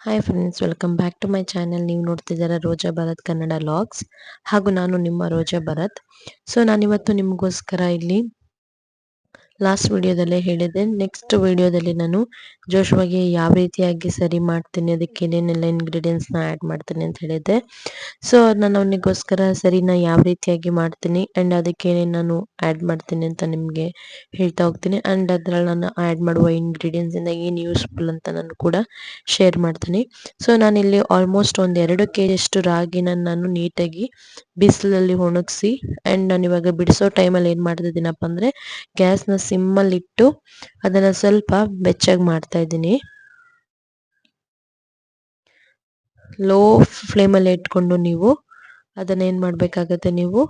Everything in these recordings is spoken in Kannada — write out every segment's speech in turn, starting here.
Hi friends welcome back to my channel ನೀವು ನೋಡ್ತಿದ್ದೀರಾ ರೋಜಾ ಭರತ್ ಕನ್ನಡ ಲಾಗ್ಸ್ ಹಾಗೂ ನಾನು ನಿಮ್ಮ ರೋಜಾ ಭರತ್. ಸೊ ನಾನಿವತ್ತು ನಿಮಗೋಸ್ಕರ ಇಲ್ಲಿ ಲಾಸ್ಟ್ ವಿಡಿಯೋದಲ್ಲೇ ಹೇಳಿದೆ ನೆಕ್ಸ್ಟ್ ವಿಡಿಯೋದಲ್ಲಿ ನಾನು ಜೋಶವಾಗಿ ಯಾವ ರೀತಿಯಾಗಿ ಸರಿ ಮಾಡ್ತೀನಿ, ಅದಕ್ಕೆ ಏನೇನೆಲ್ಲ ಇಂಗ್ರೀಡಿಯೆಂಟ್ಸ್ನ ಆ್ಯಡ್ ಮಾಡ್ತೀನಿ ಅಂತ ಹೇಳಿದ್ದೆ. ಸೊ ನಾನು ಅವನಿಗೋಸ್ಕರ ಸರಿನ ಯಾವ ರೀತಿಯಾಗಿ ಮಾಡ್ತೀನಿ ಆ್ಯಂಡ್ ಅದಕ್ಕೆ ಏನೇನು ನಾನು ಆ್ಯಡ್ ಮಾಡ್ತೀನಿ ಅಂತ ನಿಮಗೆ ಹೇಳ್ತಾ ಹೋಗ್ತೀನಿ. ಆ್ಯಂಡ್ ಅದರಲ್ಲಿ ನಾನು ಆ್ಯಡ್ ಮಾಡುವ ಇಂಗ್ರೀಡಿಯೆಂಟ್ಸಿಂದ ಏನು ಯೂಸ್ಫುಲ್ ಅಂತ ನಾನು ಕೂಡ ಶೇರ್ ಮಾಡ್ತೀನಿ. ಸೊ ನಾನಿಲ್ಲಿ ಆಲ್ಮೋಸ್ಟ್ ಒಂದು ಎರಡು ಕೆ ಜಿಯಷ್ಟು ರಾಗಿನ ನಾನು ನೀಟಾಗಿ ಬಿಸಿಲಲ್ಲಿ ಒಣಗಿಸಿ ಆ್ಯಂಡ್ ನಾನು ಇವಾಗ ಬಿಡಿಸೋ ಟೈಮಲ್ಲಿ ಏನು ಮಾಡ್ತಿದ್ದೀನಪ್ಪ ಅಂದರೆ, ಗ್ಯಾಸ್ನ ಸಿಮ್ಮಲ್ಲಿ ಇಟ್ಟು ಅದನ್ನ ಸ್ವಲ್ಪ ಬೆಚ್ಚಗೆ ಮಾಡ್ತಾ ಇದ್ದೀನಿ. ಲೋ ಫ್ಲೇಮಲ್ಲಿ ಇಟ್ಕೊಂಡು ನೀವು ಅದನ್ನ ಏನು ಮಾಡಬೇಕಾಗತ್ತೆ ನೀವು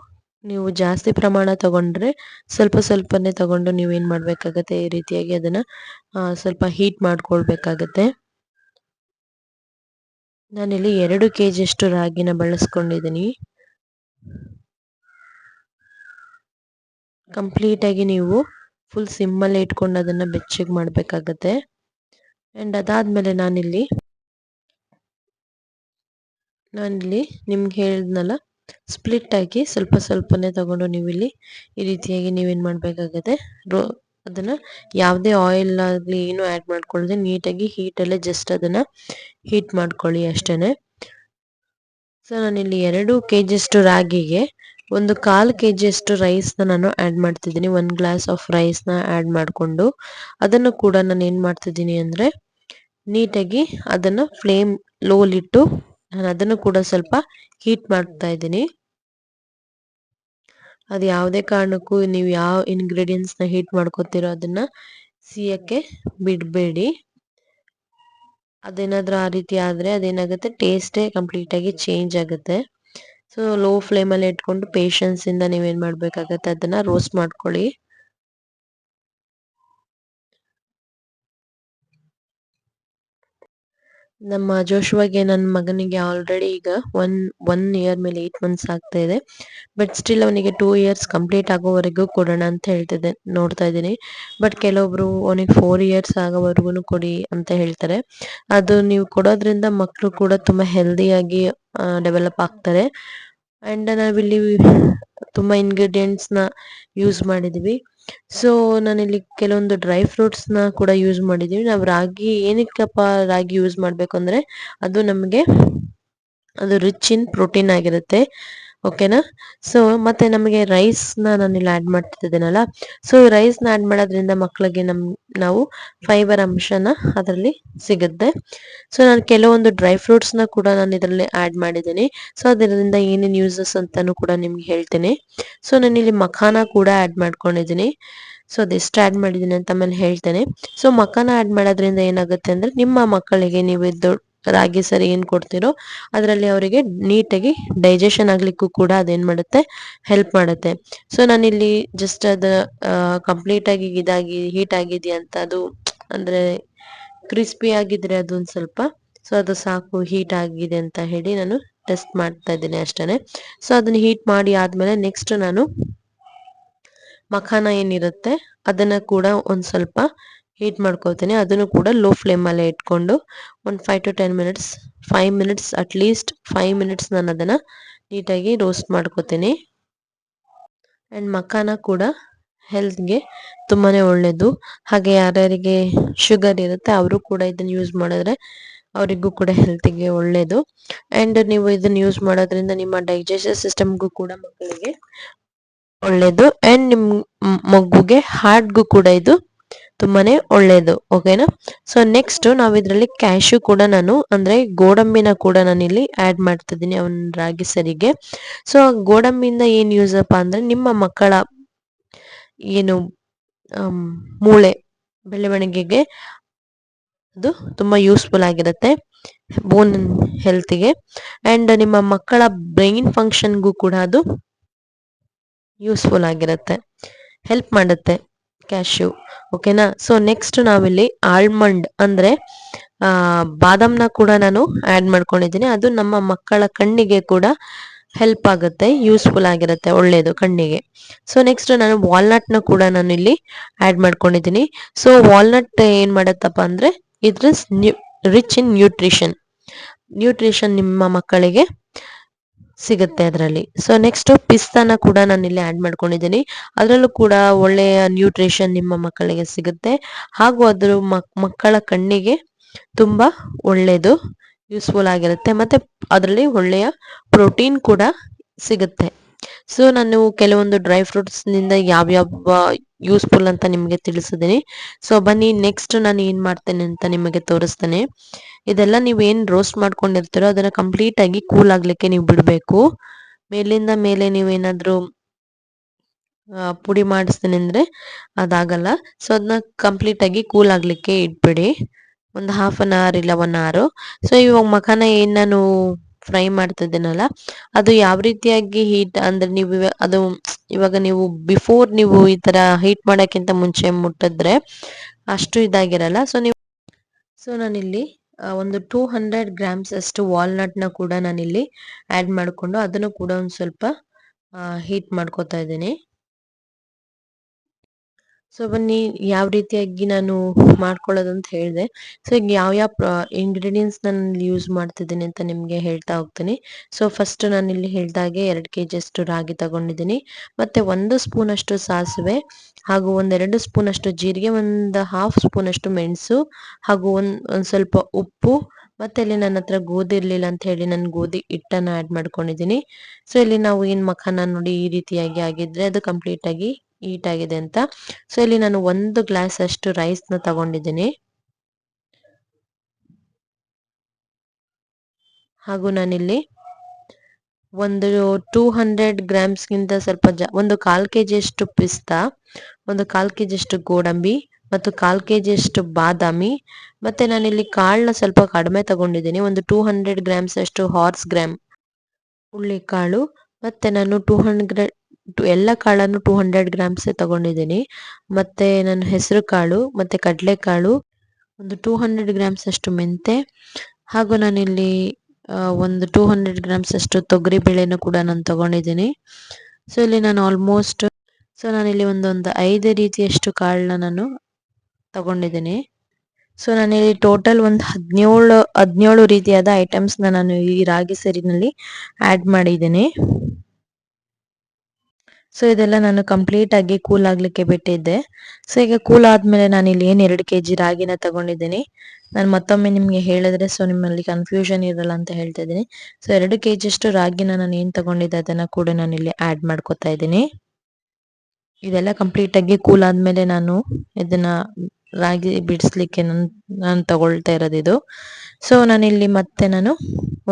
ನೀವು ಜಾಸ್ತಿ ಪ್ರಮಾಣ ತಗೊಂಡ್ರೆ ಸ್ವಲ್ಪ ಸ್ವಲ್ಪನೇ ತಗೊಂಡು ನೀವು ಏನು ಮಾಡಬೇಕಾಗತ್ತೆ ಈ ರೀತಿಯಾಗಿ ಅದನ್ನ ಸ್ವಲ್ಪ ಹೀಟ್ ಮಾಡ್ಕೊಳ್ಬೇಕಾಗತ್ತೆ. ನಾನಿಲ್ಲಿ ಎರಡು ಕೆ ಜಿಯಷ್ಟು ರಾಗಿನ ಬಳಸ್ಕೊಂಡಿದ್ದೀನಿ. ಕಂಪ್ಲೀಟಾಗಿ ನೀವು ಫುಲ್ ಸಿಮ್ಮಲ್ಲೇ ಇಟ್ಕೊಂಡು ಅದನ್ನು ಬೆಚ್ಚಗೆ ಮಾಡಬೇಕಾಗತ್ತೆ. ಆ್ಯಂಡ್ ಅದಾದಮೇಲೆ ನಾನಿಲ್ಲಿ ನಾನಿಲ್ಲಿ ನಿಮ್ಗೆ ಹೇಳಿದ್ನಲ್ಲ ಸ್ಪ್ಲಿಟ್ ಆಗಿ ಸ್ವಲ್ಪ ಸ್ವಲ್ಪನೇ ತಗೊಂಡು ನೀವು ಇಲ್ಲಿ ಈ ರೀತಿಯಾಗಿ ನೀವೇನು ಮಾಡಬೇಕಾಗತ್ತೆ, ರೋ ಅದನ್ನು ಯಾವುದೇ ಆಯಿಲ್ ಆಗಲಿ ಏನು ಆ್ಯಡ್ ಮಾಡ್ಕೊಳ್ಳದೆ ನೀಟಾಗಿ ಹೀಟಲ್ಲೇ ಜಸ್ಟ್ ಅದನ್ನು ಹೀಟ್ ಮಾಡ್ಕೊಳ್ಳಿ ಅಷ್ಟೇ ಸೊ ನಾನಿಲ್ಲಿ ಎರಡು ಕೆ ಜಿಯಷ್ಟು ರಾಗಿಗೆ ಒಂದು ಕಾಲು ಕೆ ಜಿಯಷ್ಟು ರೈಸ್ನ ನಾನು ಆ್ಯಡ್ ಮಾಡ್ತಿದ್ದೀನಿ. ಒನ್ ಗ್ಲಾಸ್ ಆಫ್ ರೈಸ್ನ ಆ್ಯಡ್ ಮಾಡಿಕೊಂಡು ಅದನ್ನು ಕೂಡ ನಾನು ಏನು ಮಾಡ್ತಿದ್ದೀನಿ ಅಂದರೆ ನೀಟಾಗಿ ಅದನ್ನು ಫ್ಲೇಮ್ ಲೋಲಿಟ್ಟು ನಾನು ಅದನ್ನು ಕೂಡ ಸ್ವಲ್ಪ ಹೀಟ್ ಮಾಡ್ತಾ ಇದ್ದೀನಿ. ಅದು ಯಾವುದೇ ಕಾರಣಕ್ಕೂ ನೀವು ಯಾವ ಇಂಗ್ರೀಡಿಯೆಂಟ್ಸ್ನ ಹೀಟ್ ಮಾಡ್ಕೊತೀರೋ ಅದನ್ನು ಸಿಯಕ್ಕೆ ಬಿಡಬೇಡಿ. ಅದೇನಾದರೂ ಆ ರೀತಿ ಆದರೆ ಅದೇನಾಗುತ್ತೆ? ಟೇಸ್ಟೇ ಕಂಪ್ಲೀಟಾಗಿ ಚೇಂಜ್ ಆಗುತ್ತೆ. ಸೊ ಲೋ ಫ್ಲೇಮಲ್ಲಿ ಇಟ್ಕೊಂಡು ಪೇಷನ್ಸಿಂದ ನೀವೇನು ಮಾಡಬೇಕಾಗತ್ತೆ ಅದನ್ನು ರೋಸ್ಟ್ ಮಾಡ್ಕೊಳ್ಳಿ. ನಮ್ಮ ಜೋಶುವಾಗೆ ನನ್ನ ಮಗನಿಗೆ ಆಲ್ರೆಡಿ ಈಗ ಒನ್ ಒನ್ ಇಯರ್ ಮೇಲೆ ಏಟ್ ಮಂತ್ಸ್ ಆಗ್ತಾ ಇದೆ. ಬಟ್ ಸ್ಟಿಲ್ ಅವನಿಗೆ ಟೂ ಇಯರ್ಸ್ ಕಂಪ್ಲೀಟ್ ಆಗೋವರೆಗೂ ಕೊಡೋಣ ಅಂತ ಹೇಳ್ತಿದ್ದೆ, ನೋಡ್ತಾ ಇದ್ದೀನಿ. ಬಟ್ ಕೆಲವೊಬ್ರು ಅವನಿಗೆ ಫೋರ್ ಇಯರ್ಸ್ ಆಗೋವರೆಗೂ ಕೊಡಿ ಅಂತ ಹೇಳ್ತಾರೆ. ಅದು ನೀವು ಕೊಡೋದ್ರಿಂದ ಮಕ್ಕಳು ಕೂಡ ತುಂಬ ಹೆಲ್ದಿಯಾಗಿ ಡೆವಲಪ್ ಆಗ್ತಾರೆ ಆ್ಯಂಡ್ ನಾವಿಲ್ಲಿ ತುಂಬ ಇಂಗ್ರೀಡಿಯೆಂಟ್ಸ್ನ ಯೂಸ್ ಮಾಡಿದ್ವಿ. ಸೊ ನಾನಿಲ್ಲಿ ಕೆಲವೊಂದು ಡ್ರೈ ಫ್ರೂಟ್ಸ್ನ ಕೂಡ ಯೂಸ್ ಮಾಡಿದ್ದೀವಿ ನಾವು ರಾಗಿ, ಏನಕ್ಕಪ್ಪ ರಾಗಿ ಯೂಸ್ ಮಾಡಬೇಕು ಅಂದರೆ ಅದು ನಮಗೆ ಅದು ರಿಚ್ ಇನ್ ಪ್ರೋಟೀನ್ ಆಗಿರುತ್ತೆ. ಓಕೆನಾ ಸೊ ಮತ್ತೆ ನಮಗೆ ರೈಸ್ನ ಇಲ್ಲಿ ಆ್ಯಡ್ ಮಾಡ್ತಿದ್ದೇನಲ್ಲ? ಸೊ ನ ಆಡ್ ಮಾಡೋದ್ರಿಂದ ಮಕ್ಕಳಿಗೆ ನಮ್, ನಾವು ಫೈಬರ್ ಅಂಶನ ಅದರಲ್ಲಿ ಸಿಗುತ್ತೆ. ಸೊ ನಾನು ಕೆಲವೊಂದು ಡ್ರೈ ಫ್ರೂಟ್ಸ್ನ ಕೂಡ ನಾನು ಇದರಲ್ಲಿ ಆಡ್ ಮಾಡಿದ್ದೀನಿ. ಸೊ ಅದರಿಂದ ಏನೇನು ಯೂಸಸ್ ಅಂತಾನು ಕೂಡ ನಿಮ್ಗೆ ಹೇಳ್ತೀನಿ. ಸೊ ನಾನು ಇಲ್ಲಿ ಮಖಾನ ಕೂಡ ಆ್ಯಡ್ ಮಾಡ್ಕೊಂಡಿದ್ದೀನಿ. ಸೊ ಅದೆಷ್ಟು ಆ್ಯಡ್ ಮಾಡಿದ್ದೀನಿ ಅಂತ ಆಮೇಲೆ ಹೇಳ್ತೇನೆ. ಸೊ ಮಖಾನ ಆ್ಯಡ್ ಮಾಡೋದ್ರಿಂದ ಏನಾಗುತ್ತೆ ಅಂದರೆ ನಿಮ್ಮ ಮಕ್ಕಳಿಗೆ ನೀವು ರಾಗಿ ಸರಿ ಏನು ಕೊಡ್ತೀರೋ ಅದರಲ್ಲಿ ಅವರಿಗೆ ನೀಟಾಗಿ ಡೈಜೆಷನ್ ಆಗ್ಲಿಕ್ಕೂ ಕೂಡ ಅದೇನ್ ಮಾಡುತ್ತೆ ಹೆಲ್ಪ್ ಮಾಡುತ್ತೆ. ಸೊ ನಾನಿಲ್ಲಿ ಜಸ್ಟ್ ಅದು ಕಂಪ್ಲೀಟಾಗಿ ಇದಾಗಿ ಹೀಟ್ ಆಗಿದೆಯಾ ಅಂತ ಅದು ಅಂದ್ರೆ ಕ್ರಿಸ್ಪಿ ಆಗಿದ್ರೆ ಅದೊಂದು ಸ್ವಲ್ಪ ಸೊ ಅದು ಸಾಕು ಹೀಟ್ ಆಗಿದೆ ಅಂತ ಹೇಳಿ ನಾನು ಟೆಸ್ಟ್ ಮಾಡ್ತಾ ಇದ್ದೀನಿ ಅಷ್ಟೇ ಸೊ ಅದನ್ನ ಹೀಟ್ ಮಾಡಿ ಆದ್ಮೇಲೆ ನೆಕ್ಸ್ಟ್ ನಾನು ಮಖಾನ ಏನಿರುತ್ತೆ ಅದನ್ನ ಕೂಡ ಒಂದ್ ಸ್ವಲ್ಪ ಹೀಟ್ ಮಾಡ್ಕೊಳ್ತೀನಿ. ಅದನ್ನು ಕೂಡ ಲೋ ಫ್ಲೇಮಲ್ಲೇ ಇಟ್ಕೊಂಡು ಒಂದು five to ten minutes five minutes at least five minutes ನಾನು ಅದನ್ನು ನೀಟಾಗಿ ರೋಸ್ಟ್ ಮಾಡ್ಕೋತೀನಿ ಆ್ಯಂಡ್ ಮಖಾನ ಕೂಡ ಹೆಲ್ತ್ಗೆ ತುಂಬಾ ಒಳ್ಳೆಯದು ಹಾಗೆ ಯಾರ್ಯಾರಿಗೆ ಶುಗರ್ ಇರುತ್ತೆ ಅವರು ಕೂಡ ಇದನ್ನು ಯೂಸ್ ಮಾಡಿದ್ರೆ ಅವರಿಗೂ ಕೂಡ ಹೆಲ್ತಿಗೆ ಒಳ್ಳೆಯದು ಆ್ಯಂಡ್ ನೀವು ಇದನ್ನು ಯೂಸ್ ಮಾಡೋದ್ರಿಂದ ನಿಮ್ಮ ಡೈಜೆಸ್ಟಿವ್ ಸಿಸ್ಟಮ್ಗೂ ಕೂಡ ಮಕ್ಕಳಿಗೆ ಒಳ್ಳೆಯದು ಆ್ಯಂಡ್ ನಿಮ್ಮ ಮಗುಗೆ ಹಾರ್ಟ್ಗೂ ಕೂಡ ಇದು ತುಂಬಾನೇ ಒಳ್ಳೆಯದು ಓಕೆನಾ ಸೊ ನೆಕ್ಸ್ಟ್ ನಾವು ಇದರಲ್ಲಿ ಕ್ಯಾಶು ಕೂಡ ನಾನು, ಅಂದ್ರೆ ಗೋಡಂಬಿನ ಕೂಡ ನಾನು ಇಲ್ಲಿ ಆ್ಯಡ್ ಮಾಡ್ತಿದ್ದೀನಿ ಅವನ ರಾಗಿ ಸರಿಗೆ. ಸೊ ಗೋಡಂಬಿಯಿಂದ ಏನು ಯೂಸ್ ಅಪ್ಪ ಅಂದ್ರೆ ನಿಮ್ಮ ಮಕ್ಕಳ ಏನು ಮೂಳೆ ಬೆಳವಣಿಗೆಗೆ ಅದು ತುಂಬಾ ಯೂಸ್ಫುಲ್ ಆಗಿರುತ್ತೆ ಬೋನ್ ಹೆಲ್ತ್ಗೆ ಅಂಡ್ ನಿಮ್ಮ ಮಕ್ಕಳ ಬ್ರೈನ್ ಫಂಕ್ಷನ್ಗೂ ಕೂಡ ಅದು ಯೂಸ್ಫುಲ್ ಆಗಿರುತ್ತೆ ಹೆಲ್ಪ್ ಮಾಡುತ್ತೆ ಕ್ಯಾಶ್ಯೂ ಓಕೆನಾ? ಸೊ ನೆಕ್ಸ್ಟ್ ನಾವಿಲ್ಲಿ ಆಲ್ಮಂಡ್ ಆ, ಬಾದಾಮ್ನ ಕೂಡ ನಾನು ಆ್ಯಡ್ ಮಾಡ್ಕೊಂಡಿದ್ದೀನಿ. ಅದು ನಮ್ಮ ಮಕ್ಕಳ ಕಣ್ಣಿಗೆ ಕೂಡ ಹೆಲ್ಪ್ ಆಗುತ್ತೆ ಯೂಸ್ಫುಲ್ ಆಗಿರುತ್ತೆ ಒಳ್ಳೆಯದು ಕಣ್ಣಿಗೆ. ಸೊ ನೆಕ್ಸ್ಟ್ ನಾನು ವಾಲ್ನಟ್ನ ಕೂಡ ನಾನು ಇಲ್ಲಿ ಆ್ಯಡ್ ಮಾಡ್ಕೊಂಡಿದ್ದೀನಿ. ಸೊ ವಾಲ್ನಟ್ ಏನು ಮಾಡುತ್ತಪ್ಪ ಅಂದರೆ ಇದ್ರ ರಿಚ್ ಇನ್ ನ್ಯೂಟ್ರಿಷನ್ ನ್ಯೂಟ್ರಿಷನ್ ನಿಮ್ಮ ಮಕ್ಕಳಿಗೆ ಸಿಗುತ್ತೆ ಅದರಲ್ಲಿ. ಸೊ ನೆಕ್ಸ್ಟ್ ಪಿಸ್ತಾನ ಕೂಡ ನಾನು ಇಲ್ಲಿ ಆ್ಯಡ್ ಮಾಡ್ಕೊಂಡಿದ್ದೀನಿ. ಅದರಲ್ಲೂ ಕೂಡ ಒಳ್ಳೆಯ ನ್ಯೂಟ್ರಿಷನ್ ನಿಮ್ಮ ಮಕ್ಕಳಿಗೆ ಸಿಗುತ್ತೆ. ಹಾಗೂ ಅದ್ರ ಮಕ್ಕಳ ಕಣ್ಣಿಗೆ ತುಂಬ ಒಳ್ಳೆಯದು ಯೂಸ್ಫುಲ್ ಆಗಿರುತ್ತೆ. ಮತ್ತೆ ಅದರಲ್ಲಿ ಒಳ್ಳೆಯ ಪ್ರೋಟೀನ್ ಕೂಡ ಸಿಗುತ್ತೆ. ಸೊ ನಾನು ಕೆಲವೊಂದು ಡ್ರೈ ಫ್ರೂಟ್ಸ್ನಿಂದ ಯಾವ್ಯಾವ ಯೂಸ್ಫುಲ್ ಅಂತ ನಿಮಗೆ ತಿಳಿಸಿದ್ದೀನಿ. ಸೊ ಬನ್ನಿ ನೆಕ್ಸ್ಟ್ ನಾನು ಏನ್ ಮಾಡ್ತೇನೆ ಅಂತ ನಿಮಗೆ ತೋರಿಸ್ತೇನೆ. ಇದೆಲ್ಲ ನೀವು ಏನ್ ರೋಸ್ಟ್ ಮಾಡ್ಕೊಂಡಿರ್ತೀರೋ ಅದನ್ನ ಕಂಪ್ಲೀಟ್ ಆಗಿ ಕೂಲ್ ಆಗ್ಲಿಕ್ಕೆ ನೀವು ಬಿಡಬೇಕು. ಮೇಲಿಂದ ಮೇಲೆ ನೀವೇನಾದ್ರೂ ಪುಡಿ ಮಾಡಿಸ್ತೇನೆ ಅಂದ್ರೆ ಅದಾಗಲ್ಲ. ಸೊ ಅದನ್ನ ಕಂಪ್ಲೀಟ್ ಆಗಿ ಕೂಲ್ ಆಗ್ಲಿಕ್ಕೆ ಇಟ್ಬಿಡಿ. ಒಂದು ಹಾಫ್ ಅನ್ ಅವರ್ ಇಲ್ಲ ಒನ್ ಅವರ್ ಸೊ ಇವಾಗ ಮಖಾನ ಏನ್ ನಾನು ಫ್ರೈ ಮಾಡ್ತಿದ್ದೀನಲ್ಲ, ಅದು ಯಾವ ರೀತಿಯಾಗಿ ಹೀಟ್ ಅಂದ್ರೆ ನೀವು ಅದು ಇವಾಗ ನೀವು ಬಿಫೋರ್ ನೀವು ಈ ತರ ಹೀಟ್ ಮಾಡೋಕ್ಕಿಂತ ಮುಂಚೆ ಮುಟ್ಟಿದ್ರೆ ಅಷ್ಟು ಇದಾಗಿರಲ್ಲ. ಸೊ ನೀವು ಸೊ ನಾನಿಲ್ಲಿ ಒಂದು ಟೂ ಹಂಡ್ರೆಡ್ ಗ್ರಾಮ್ಸ್ ಅಷ್ಟು ವಾಲ್ನಟ್ನ ಕೂಡ ನಾನಿಲ್ಲಿ ಆಡ್ ಮಾಡಿಕೊಂಡು ಅದನ್ನು ಕೂಡ ಒಂದು ಸ್ವಲ್ಪ ಹೀಟ್ ಮಾಡ್ಕೋತಾ ಇದ್ದೀನಿ. ಸೊ ಬನ್ನಿ, ಯಾವ ರೀತಿಯಾಗಿ ನಾನು ಮಾಡ್ಕೊಳ್ಳೋದು ಅಂತ ಹೇಳಿದೆ. ಸೊ ಈಗ ಯಾವ ಯಾವ ಇಂಗ್ರೀಡಿಯೆಂಟ್ಸ್ ನಾನು ಯೂಸ್ ಮಾಡ್ತಿದ್ದೀನಿ ಅಂತ ನಿಮಗೆ ಹೇಳ್ತಾ ಹೋಗ್ತೀನಿ. ಸೊ ಫಸ್ಟ್ ನಾನು ಇಲ್ಲಿ ಹೇಳ್ದಾಗೆ ಎರಡು ಕೆ ಜಿ ಅಷ್ಟು ರಾಗಿ ತಗೊಂಡಿದ್ದೀನಿ. ಮತ್ತೆ ಒಂದು ಸ್ಪೂನಷ್ಟು ಸಾಸಿವೆ, ಹಾಗೂ ಒಂದೆರಡು ಸ್ಪೂನ್ ಅಷ್ಟು ಜೀರಿಗೆ, ಒಂದು ಹಾಫ್ ಸ್ಪೂನಷ್ಟು ಮೆಣಸು, ಹಾಗೂ ಒಂದು ಒಂದು ಸ್ವಲ್ಪ ಉಪ್ಪು, ಮತ್ತೆ ಇಲ್ಲಿ ನನ್ನ ಹತ್ರ ಗೋಧಿ ಇರಲಿಲ್ಲ ಅಂತ ಹೇಳಿ ನಾನು ಗೋಧಿ ಹಿಟ್ಟನ್ನು ಆ್ಯಡ್ ಮಾಡ್ಕೊಂಡಿದ್ದೀನಿ. ಸೊ ಇಲ್ಲಿ ನಾವು ಏನು ಮಖಾನ ನೋಡಿ ಈ ರೀತಿಯಾಗಿ ಆಗಿದ್ರೆ ಅದು ಕಂಪ್ಲೀಟ್ ಆಗಿ ಹೀಟ್ ಆಗಿದೆ ಅಂತ. ಸೊ ಇಲ್ಲಿ ನಾನು ಒಂದು ಗ್ಲಾಸ್ ಅಷ್ಟು ರೈಸ್ನ ತಗೊಂಡಿದ್ದೀನಿ. ಹಾಗೂ ನಾನಿಲ್ಲಿ ಒಂದು ಟೂ ಹಂಡ್ರೆಡ್ ಗ್ರಾಮ್ಸ್ಗಿಂತ ಸ್ವಲ್ಪ ಜ, ಒಂದು ಕಾಲ್ ಕೆ ಜಿಯಷ್ಟು ಪಿಸ್ತಾ, ಒಂದು ಕಾಲ್ ಕೆ ಜಿಯಷ್ಟು ಗೋಡಂಬಿ, ಮತ್ತು ಕಾಲ್ ಕೆ ಜಿಯಷ್ಟು ಬಾದಾಮಿ, ಮತ್ತೆ ನಾನಿಲ್ಲಿ ಕಾಳನ್ನ ಸ್ವಲ್ಪ ಕಡಿಮೆ ತಗೊಂಡಿದ್ದೀನಿ. ಒಂದು ಟೂ ಹಂಡ್ರೆಡ್ ಗ್ರಾಮ್ಸ್ ಅಷ್ಟು ಹಾರ್ಸ್ ಗ್ರಾಮ್ ಕಾಳು ಮತ್ತೆ ನಾನು ಟೂ ಹಂಡ್ರೆಡ್ ಎಲ್ಲ ಕಾಳನ್ನು ಟೂ ಹಂಡ್ರೆಡ್ ಗ್ರಾಮ್ಸ್ ತಗೊಂಡಿದ್ದೀನಿ. ಮತ್ತೆ ನನ್ನ ಹೆಸರು ಕಾಳು, ಮತ್ತೆ ಕಡಲೆಕಾಳು ಒಂದು ಟೂ ಹಂಡ್ರೆಡ್ ಗ್ರಾಮ್ಸ್ ಅಷ್ಟು ಮೆಂತೆ ಹಾಗೂ ನಾನಿಲ್ಲಿ ಒಂದು ಟೂ ಹಂಡ್ರೆಡ್ ಗ್ರಾಮ್ಸ್ ಅಷ್ಟು ತೊಗರಿ ಬೇಳೆನೂ ಕೂಡ ನಾನು ತಗೊಂಡಿದ್ದೀನಿ. ಸೊ, ಇಲ್ಲಿ ನಾನು ಆಲ್ಮೋಸ್ಟ್ ಸೊ, ನಾನಿಲ್ಲಿ ಒಂದೊಂದು ಐದು ರೀತಿಯಷ್ಟು ಕಾಳನ್ನ ನಾನು ತಗೊಂಡಿದ್ದೀನಿ. ಸೊ, ನಾನಿಲ್ಲಿ ಟೋಟಲ್ ಒಂದು ಹದಿನೇಳು ಹದಿನೇಳು ರೀತಿಯಾದ ಐಟಮ್ಸ್ನ ನಾನು ಈ ರಾಗಿ ಸರಿನಲ್ಲಿ ಆ್ಯಡ್ ಮಾಡಿದ್ದೀನಿ. ಸೊ ಇದೆಲ್ಲ ನಾನು ಕಂಪ್ಲೀಟ್ ಆಗಿ ಕೂಲ್ ಆಗ್ಲಿಕ್ಕೆ ಬಿಟ್ಟಿದ್ದೆ. ಸೊ ಈಗ ಕೂಲ್ ಆದ್ಮೇಲೆ ನಾನು ಇಲ್ಲಿ ಏನು ಎರಡು ಕೆ ಜಿ ರಾಗಿನ ತಗೊಂಡಿದ್ದೀನಿ. ನಾನು ಮತ್ತೊಮ್ಮೆ ನಿಮ್ಗೆ ಹೇಳಿದ್ರೆ ಸೊ ನಿಮ್ಮಲ್ಲಿ ಕನ್ಫ್ಯೂಷನ್ ಇರಲ್ಲ ಅಂತ ಹೇಳ್ತಾ ಇದ್ದೀನಿ. ಸೊ ಎರಡು ಕೆ ಜಿ ಅಷ್ಟು ರಾಗಿನ ನಾನು ಏನ್ ತಗೊಂಡಿದ್ದೆ, ಅದನ್ನ ಕೂಡ ನಾನು ಇಲ್ಲಿ ಆಡ್ ಮಾಡ್ಕೊತಾ ಇದ್ದೀನಿ. ಇದೆಲ್ಲ ಕಂಪ್ಲೀಟ್ ಆಗಿ ಕೂಲ್ ಆದ್ಮೇಲೆ ನಾನು ಇದನ್ನ ರಾಗಿ ಬಿಡಿಸ್ಲಿಕ್ಕೆ ನನ್, ನಾನು ತಗೊಳ್ತಾ ಇರೋದು ಇದು. ಸೊ ನಾನಿಲ್ಲಿ ಮತ್ತೆ ನಾನು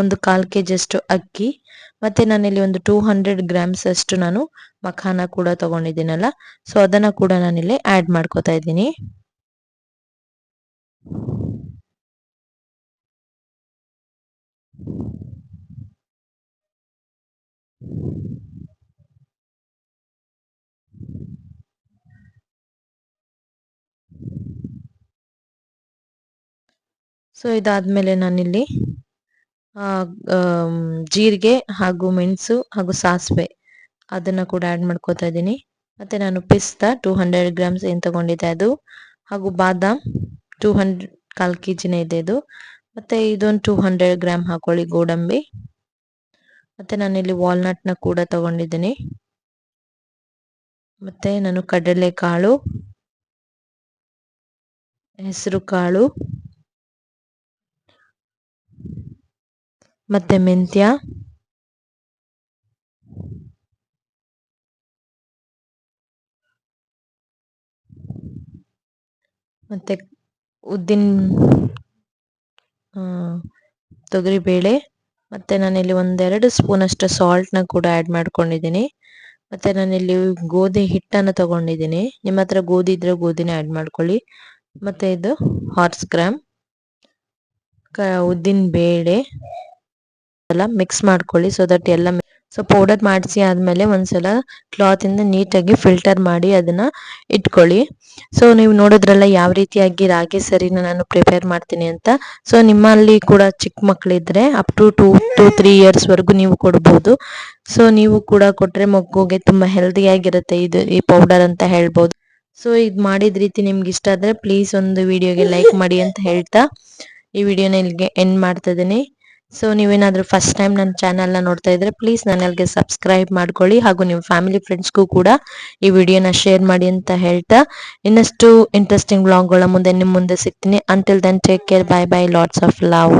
ಒಂದು ಕಾಲು ಕೆ ಜಿಯಷ್ಟು ಅಕ್ಕಿ ಮತ್ತೆ ನಾನಿಲ್ಲಿ ಒಂದು ಟೂ ಹಂಡ್ರೆಡ್ ಗ್ರಾಮ್ಸ್ ಅಷ್ಟು ನಾನು ಮಖಾನ ಕೂಡ ತಗೊಂಡಿದ್ದೀನಲ್ಲ ಸೊ ಅದನ್ನ ಕೂಡ ನಾನಿಲ್ಲಿ ಆಡ್ ಮಾಡ್ಕೋತಾ ಇದ್ದೀನಿ. ಸೊ ಇದಾದ್ಮೇಲೆ ನಾನಿಲ್ಲಿ ಜೀರಿಗೆ ಹಾಗೂ ಮೆಣಸು ಹಾಗೂ ಸಾಸಿವೆ. ಅದನ್ನು ಕೂಡ ಆ್ಯಡ್ ಮಾಡ್ಕೋತಾ ಇದ್ದೀನಿ. ಮತ್ತು ನಾನು ಪಿಸ್ತಾ ಟೂ ಹಂಡ್ರೆಡ್ ಗ್ರಾಮ್ಸ್ ಏನು ತಗೊಂಡಿದ್ದೆ ಅದು. ಹಾಗೂ ಬಾದಾಮ್ ಟೂ ಹಂಡ್ರೆಡ್ ಕಾಲು ಕೆ ಜಿನೇ ಇದೆ ಇದು. ಮತ್ತು ಇದೊಂದು ಟೂ ಹಂಡ್ರೆಡ್ ಗ್ರಾಮ್ ಹಾಕೊಳ್ಳಿ ಗೋಡಂಬಿ. ಮತ್ತು ನಾನಿಲ್ಲಿ ವಾಲ್ನಟ್ನ ಕೂಡ ತಗೊಂಡಿದ್ದೀನಿ. ಮತ್ತು ನಾನು ಕಡಲೆಕಾಳು ಹೆಸರು ಕಾಳು ಮತ್ತೆ ಮೆಂತ್ಯ ಮತ್ತೆ ಉದ್ದಿನ ತೊಗರಿಬೇಳೆ ಮತ್ತೆ ನಾನಿಲ್ಲಿ ಒಂದೆರಡು ಸ್ಪೂನ್ ಅಷ್ಟು ಸಾಲ್ಟ್ನ ಕೂಡ ಆಡ್ ಮಾಡ್ಕೊಂಡಿದ್ದೀನಿ. ಮತ್ತೆ ನಾನಿಲ್ಲಿ ಗೋಧಿ ಹಿಟ್ಟನ್ನು ತಗೊಂಡಿದ್ದೀನಿ. ನಿಮ್ಮ ಹತ್ರ ಗೋಧಿ ಇದ್ರೆ ಗೋಧಿನ ಆಡ್ ಮಾಡ್ಕೊಳ್ಳಿ. ಮತ್ತೆ ಇದು ಹಾರ್ಸ್ ಗ್ರಾಮ್ ಉದ್ದಿನ ಬೇಳೆ. ಎಲ್ಲ ಮಿಕ್ಸ್ ಮಾಡ್ಕೊಳ್ಳಿ ಸೊ ದಟ್ ಎಲ್ಲ ಸೊ ಪೌಡರ್ ಮಾಡಿಸಿ ಆದ್ಮೇಲೆ ಒಂದ್ಸಲ ಕ್ಲಾತ್ ಇಂದ ನೀಟಾಗಿ ಫಿಲ್ಟರ್ ಮಾಡಿ ಅದನ್ನ ಇಟ್ಕೊಳ್ಳಿ. ಸೊ ನೀವು ನೋಡಿದ್ರಲ್ಲ ಯಾವ ರೀತಿಯಾಗಿ ರಾಗಿ ಸರಿನ ನಾನು ಪ್ರಿಪೇರ್ ಮಾಡ್ತೀನಿ ಅಂತ. ಸೊ ನಿಮ್ಮಲ್ಲಿ ಕೂಡ ಚಿಕ್ಕ ಮಕ್ಕಳಿದ್ರೆ up to two to three years ವರೆಗೂ ನೀವು ಕೊಡ್ಬೋದು. ಸೊ ನೀವು ಕೂಡ ಕೊಟ್ರೆ ಮಗುಗೆ ತುಂಬಾ ಹೆಲ್ದಿ ಆಗಿರುತ್ತೆ ಇದು ಈ ಪೌಡರ್ ಅಂತ ಹೇಳ್ಬೋದು. ಸೊ ಇದು ಮಾಡಿದ ರೀತಿ ನಿಮ್ಗೆ ಇಷ್ಟ ಆದ್ರೆ ಪ್ಲೀಸ್ ಒಂದು ವಿಡಿಯೋಗೆ ಲೈಕ್ ಮಾಡಿ ಅಂತ ಹೇಳ್ತಾ ಈ ವಿಡಿಯೋನ ಇಲ್ಲಿಗೆ ಎಂಡ್ ಮಾಡ್ತಾ ಇದ್ದೀನಿ. ಸೊ ನೀವೇನಾದ್ರೂ ಫಸ್ಟ್ ಟೈಮ್ ನನ್ನ ಚಾನೆಲ್ನ ನೋಡ್ತಾ ಇದ್ರೆ ಪ್ಲೀಸ್ ನನ್ನಲ್ಲಿಗೆ ಸಬ್ಸ್ಕ್ರೈಬ್ ಮಾಡ್ಕೊಳ್ಳಿ ಹಾಗೂ ನಿಮ್ಮ ಫ್ಯಾಮಿಲಿ ಫ್ರೆಂಡ್ಸ್ಗೂ ಕೂಡ ಈ ವಿಡಿಯೋನ ಶೇರ್ ಮಾಡಿ ಅಂತ ಹೇಳ್ತಾ ಇನ್ನಷ್ಟು ಇಂಟ್ರೆಸ್ಟಿಂಗ್ ಬ್ಲಾಗ್ಗಳ ಮುಂದೆ ನಿಮ್ಮ ಮುಂದೆ ಸಿಗ್ತೀನಿ. Until then take care bye bye lots of love